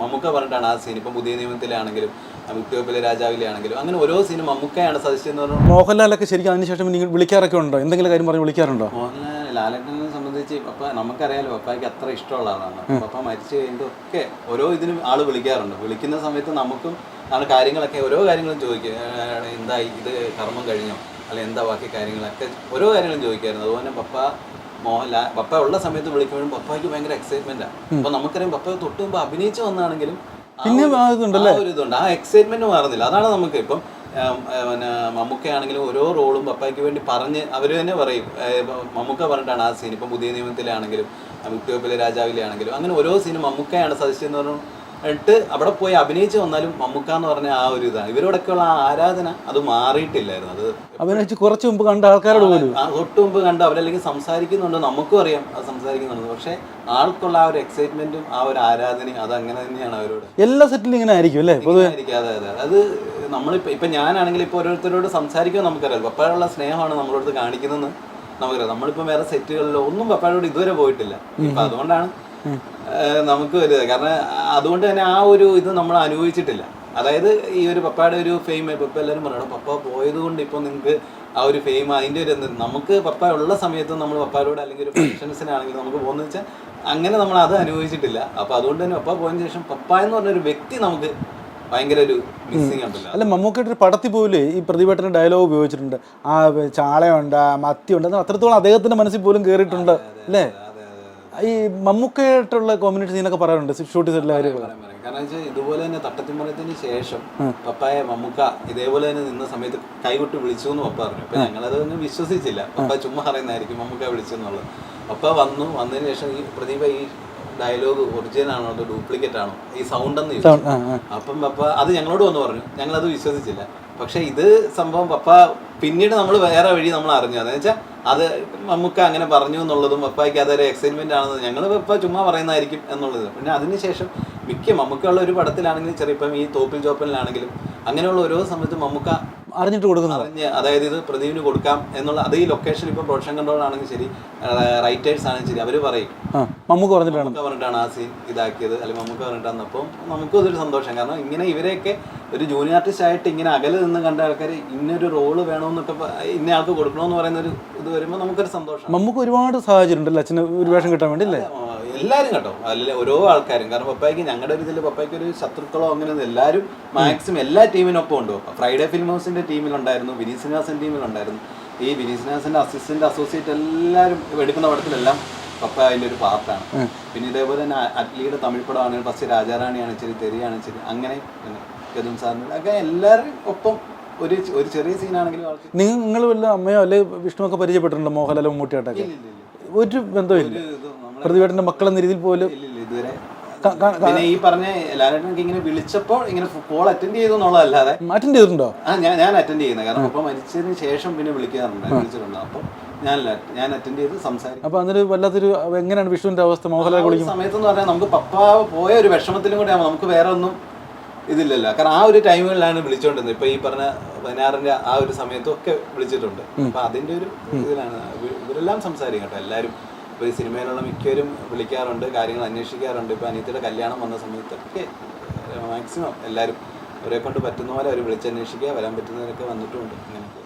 മമ്മൂക്ക പറഞ്ഞിട്ടാണ് ആ സീൻ ഇപ്പം പുതിയ നിയമത്തിലാണെങ്കിലും മുക്തിവെപ്പിലെ രാജാവിലാണെങ്കിലും അങ്ങനെ ഓരോ സീനും മമ്മൂക്കയാണ് സജസ്റ്റ് മോഹൻലാലൊക്കെ ശരിക്കും അതിനുശേഷം നിങ്ങൾ വിളിക്കാറൊക്കെ ഉണ്ടോ? എന്തെങ്കിലും കാര്യം പറഞ്ഞ് വിളിക്കാറുണ്ടോ? ലാലേട്ടനെ സംബന്ധിച്ച് പപ്പ നമുക്കറിയാലോ പപ്പായ്ക്ക് അത്ര ഇഷ്ടമുള്ള ആളാണ്. പപ്പ മരിച്ചു കഴിയുമ്പോഴൊക്കെ ഓരോ ഇതിനും ആൾ വിളിക്കാറുണ്ട്. വിളിക്കുന്ന സമയത്ത് നമുക്കും ആണ് കാര്യങ്ങളൊക്കെ ഓരോ കാര്യങ്ങളും ചോദിക്കും എന്താ എന്തായി? ഇത് കർമ്മം കഴിഞ്ഞോ? അല്ലെ എന്താ ബാക്കി കാര്യങ്ങളൊക്കെ ഓരോ കാര്യങ്ങളും ചോദിക്കായിരുന്നു. അതുപോലെ പപ്പ മോഹൻലാൽ പപ്പ ഉള്ള സമയത്ത് വിളിക്കുമ്പോഴും പപ്പയ്ക്ക് ഭയങ്കര എക്സൈറ്റ്മെന്റാണ് അപ്പൊ നമുക്കറിയാം പപ്പ തൊട്ട് മുമ്പ് അഭിനയിച്ചു വന്നാണെങ്കിലും പിന്നെ ഒരു- ഇതുണ്ട്. ആ എക്സൈറ്റ്മെന്റ് മാറുന്നില്ല. അതാണ് നമുക്ക് ഇപ്പം പിന്നെ മമ്മൂക്കയാണെങ്കിലും ഓരോ റോളും പപ്പായ്ക്ക് വേണ്ടി പറഞ്ഞ് അവർ തന്നെ പറയും. മമ്മൂക്ക പറഞ്ഞിട്ടാണ് ആ സീൻ ഇപ്പം പുതിയ നിയമത്തിലാണെങ്കിലും മുക്തിവെപ്പിലെ രാജാവിലാണെങ്കിലും അങ്ങനെ ഓരോ സീനും മമ്മൂക്കയാണ് സജസ്റ്റ് ചെയ്യുന്ന എന്നിട്ട് അവിടെ പോയി അഭിനയിച്ച് വന്നാലും മമ്മൂക്ക എന്ന് പറഞ്ഞ ആ ഒരു ഇതാണ് ഇവരോടൊക്കെയുള്ള ആ ആരാധന അത് മാറിയിട്ടില്ലായിരുന്നു. അത് അഭിനയിച്ച് കുറച്ച് മുമ്പ് കണ്ട ആൾക്കാരോട് പോലും. ആ തൊട്ട് മുമ്പ് കണ്ട് അവരല്ലെങ്കിൽ സംസാരിക്കുന്നുണ്ട്. നമുക്കും അറിയാം അത് സംസാരിക്കുന്നുണ്ട്. പക്ഷേ ആൾക്കുള്ള ആ ഒരു എക്സൈറ്റ്മെന്റും ആ ഒരു ആരാധനയും അത് അങ്ങനെ തന്നെയാണ് അവരോട്. എല്ലാ സെറ്റിലും ഇങ്ങനെ ആയിരിക്കും അല്ലേ? ഇരിക്കും, അതെ അതെ. അത് നമ്മളിപ്പോ ഇപ്പൊ ഞാനാണെങ്കിൽ ഇപ്പൊ ഓരോരുത്തരോട് സംസാരിക്കുമോ നമുക്കറിയാം. പപ്പയുള്ള സ്നേഹമാണ് നമ്മളോട് കാണിക്കുന്നതെന്ന് നമുക്കറിയാം. നമ്മളിപ്പോ വേറെ സെറ്റുകളിലോ ഒന്നും പപ്പയോട് ഇതുവരെ പോയിട്ടില്ല. അപ്പൊ അതുകൊണ്ടാണ് നമുക്ക് ഒരു കാരണം അതുകൊണ്ട് തന്നെ ആ ഒരു ഇത് നമ്മൾ അനുഭവിച്ചിട്ടില്ല. അതായത് ഈ ഒരു പപ്പയുടെ ഒരു ഫെയിം പപ്പ എല്ലാവരും പറയണം പപ്പ പോയത് കൊണ്ട് ഇപ്പോൾ നിങ്ങൾക്ക് ആ ഒരു ഫെയിം അതിന്റെ ഒരു നമുക്ക് പപ്പ ഉള്ള സമയത്ത് നമ്മൾ പപ്പാരോട് അല്ലെങ്കിൽ ഒരു ഫംഗ്ഷൻസിനാണെങ്കിലും നമുക്ക് പോകുന്ന വെച്ചാൽ അങ്ങനെ നമ്മൾ അത് അനുഭവിച്ചിട്ടില്ല. അപ്പൊ അതുകൊണ്ട് തന്നെ പപ്പ പോയതിനു ശേഷം പപ്പ എന്ന് പറഞ്ഞൊരു വ്യക്തി നമുക്ക് ഭയങ്കര ഒരു മിസ്സിങ് ഉണ്ടല്ലോ അല്ല മമ്മൂക്കയുടെ ഒരു പടത്തിൽ പോലും ഈ പ്രതിഭട്ടന്റെ ഡയലോഗ് ഉപയോഗിച്ചിട്ടുണ്ട്. ആ ചാളയുണ്ട് മത്തിയുണ്ട് അത് അത്രത്തോളം അദ്ദേഹത്തിന്റെ മനസ്സിൽ പോലും കയറിയിട്ടുണ്ട് അല്ലേ? ഈ മമ്മൂക്കയായിട്ടുള്ള കോമ്പിനേഷൻ സീനൊക്കെ പറയാറുണ്ട് ഷൂട്ട് ചെയ്തിട്ടുള്ള കാര്യങ്ങൾ. കാരണം വെച്ചാൽ ഇതുപോലെ തന്നെ തട്ടത്തിമറത്തിന് ശേഷം പപ്പായ മമ്മൂക്ക ഇതേപോലെ തന്നെ നിന്ന സമയത്ത് കൈവിട്ട് വിളിച്ചു എന്ന് പപ്പ പറഞ്ഞു. അപ്പൊ ഞങ്ങളത് ഒന്നും വിശ്വസിച്ചില്ല. പപ്പ ചുമ്മാ പറയുന്നതായിരിക്കും മമ്മൂക്ക വിളിച്ചു എന്നുള്ളത്. പപ്പ വന്നു വന്നതിന് ശേഷം ഈ പ്രദീപ ഈ ഡയലോഗ് ഒറിജിനൽ ആണോ അതോ ഡ്യൂപ്ലിക്കേറ്റ് ആണോ? ഈ സൗണ്ട് എന്ന് ചോദിച്ചു അപ്പം പപ്പ അത് ഞങ്ങളോട് വന്ന് പറഞ്ഞു. ഞങ്ങളത് വിശ്വസിച്ചില്ല. പക്ഷെ ഇത് സംഭവം പപ്പ പിന്നീട് നമ്മൾ വേറെ വഴി നമ്മൾ അറിഞ്ഞു. അതെന്ന് വെച്ചാൽ അത് നമുക്ക് അങ്ങനെ പറഞ്ഞു എന്നുള്ളതും പപ്പായ്ക്ക് അതൊരു എക്സൈറ്റ്മെന്റ് ആണെന്ന് ഞങ്ങൾ പപ്പ ചുമ്മാ പറയുന്നതായിരിക്കും എന്നുള്ളത്. പിന്നെ അതിനുശേഷം മിക്ക മമ്മൂക്കുള്ള ഒരു പടത്തിലാണെങ്കിലും ചെറിയ ഇപ്പം ഈ തോപ്പിൽ ചോപ്പലിലാണെങ്കിലും അങ്ങനെയുള്ള ഓരോ സമയത്തും മമ്മൂക്ക അറിഞ്ഞിട്ട് കൊടുക്കുന്നത്. അതായത് ഇത് പ്രദീപിന് കൊടുക്കാം എന്നുള്ള അത് ഈ ലൊക്കേഷൻ ഇപ്പം പ്രൊഡക്ഷൻ കൺട്രോൾ ആണെങ്കിൽ ശരി റൈറ്റേഴ്സ് ആണെങ്കിൽ ശരി അവർ പറയും. നമുക്ക് പറഞ്ഞിട്ടാണ്. പറഞ്ഞിട്ടാണ് ആ സീൻ ഇതാക്കിയത്. അല്ലെങ്കിൽ നമുക്ക് പറഞ്ഞിട്ടാണ്. അപ്പം നമുക്കും അതൊരു സന്തോഷം. കാരണം ഇങ്ങനെ ഇവരെയൊക്കെ ഒരു ജൂനിയർ ആർട്ടിസ്റ്റ് ആയിട്ട് ഇങ്ങനെ അകലെ നിന്ന് കണ്ട ആൾക്കാർ ഇന്നൊരു റോൾ വേണമെന്നൊക്കെ ഇന്ന ആൾക്ക് കൊടുക്കണമെന്ന് പറയുന്ന ഒരു ഇത് വരുമ്പോൾ നമുക്കൊരു സന്തോഷം. നമുക്ക് ഒരുപാട് സാഹചര്യം ഉണ്ടല്ലോ അച്ഛന് ഒരു വേഷം കിട്ടാൻ വേണ്ടി അല്ലേ? എല്ലാവരും കേട്ടോ അല്ല ഓരോ ആൾക്കാരും. കാരണം പപ്പായ്ക്ക് ഞങ്ങളുടെ ഒരു ഇതിൽ പപ്പായ്ക്ക് ഒരു ശത്രുക്കളോ അങ്ങനെ എല്ലാവരും മാക്സിമം എല്ലാ ടീമിനൊപ്പം ഉണ്ട്. ഫ്രൈഡേ ഫിലിം ഹൗസിന്റെ ടീമിലുണ്ടായിരുന്നു വിനീത് ശ്രീനിവാസൻ ടീമിലുണ്ടായിരുന്നു. ഈ വിനീത് ശ്രീനിവാസന്റെ അസിസ്റ്റന്റ് അസോസിയേറ്റ് എല്ലാവരും എടുക്കുന്ന പടത്തിലെല്ലാം പപ്പ അതിന്റെ ഒരു പാർട്ടാണ്. പിന്നെ ഇതേപോലെ തന്നെ അറ്റ്ലിയുടെ തമിഴ് പടമാണെങ്കിൽ ഫസ്റ്റ് രാജാറാണിയാണ് ഇച്ചിരി തെരിയാണ് അങ്ങനെ ഗതും സാറിന് ഒക്കെ എല്ലാവരും ഒപ്പം ഒരു ഒരു ചെറിയ സീനാണെങ്കിലും നിങ്ങൾ വല്ല അമ്മയോ അല്ലെ വിഷ്ണു ഒക്കെ പരിചയപ്പെട്ടിട്ടുണ്ടോ മോഹൻലാലും മമ്മൂട്ടിയായിട്ടൊക്കെ. ഒരു ബന്ധമില്ല പ്രതിഭേട്ടന്റെ മക്കൾ എന്ന രീതിയിൽ പോലും ഇതുവരെ. പിന്നെ ഈ പറഞ്ഞ എല്ലാവരും ഇങ്ങനെ വിളിച്ചപ്പോൾ ഇങ്ങനെ കോൾ അറ്റൻഡ് ചെയ്തു എന്നുള്ളതല്ലാതെ അറ്റൻഡ് ചെയ്തിട്ടുണ്ടോ? ആ ഞാൻ ഞാൻ അറ്റൻഡ് ചെയ്യുന്നത് കാരണം അപ്പൊ മരിച്ചതിന് ശേഷം പിന്നെ വിളിക്കാറുണ്ട്. വിളിച്ചിട്ടുണ്ട് അപ്പൊ ഞാൻ ഞാൻ അറ്റൻഡ് ചെയ്ത് സംസാരിക്കും. അപ്പൊ അന്നൊരു വല്ലാത്തൊരു എങ്ങനെയാണ് വിഷുവിന്റെ അവസ്ഥ? മോഹൻലാൽ ആ ഒരു സമയത്ത് എന്ന് പറഞ്ഞാൽ നമുക്ക് പപ്പ പോയ ഒരു വിഷമത്തിലും കൂടെ ആവുമ്പോൾ നമുക്ക് വേറെ ഒന്നും ഇതില്ലല്ലോ. കാരണം ആ ഒരു ടൈമുകളിലാണ് വിളിച്ചോണ്ടിരുന്നത്. ഇപ്പൊ ഈ പറഞ്ഞ പതിനാറിന്റെ ആ ഒരു സമയത്തും ഒക്കെ വിളിച്ചിട്ടുണ്ട് അപ്പൊ അതിന്റെ ഒരു ഇതിലാണ്. ഇവ- ഇവരെല്ലാം സംസാരിക്കും കേട്ടോ എല്ലാവരും ഇപ്പൊ ഈ സിനിമയിലുള്ള മിക്കവരും വിളിക്കാറുണ്ട് കാര്യങ്ങൾ അന്വേഷിക്കാറുണ്ട്. ഇപ്പോൾ അനിയത്തിയുടെ കല്യാണം വന്ന സമയത്തൊക്കെ മാക്സിമം എല്ലാവരും അവരെ കൊണ്ട് പറ്റുന്ന പോലെ അവർ വിളിച്ചന്വേഷിക്കുക വരാൻ പറ്റുന്നവരൊക്കെ വന്നിട്ടുമുണ്ട്. അങ്ങനെയൊക്കെ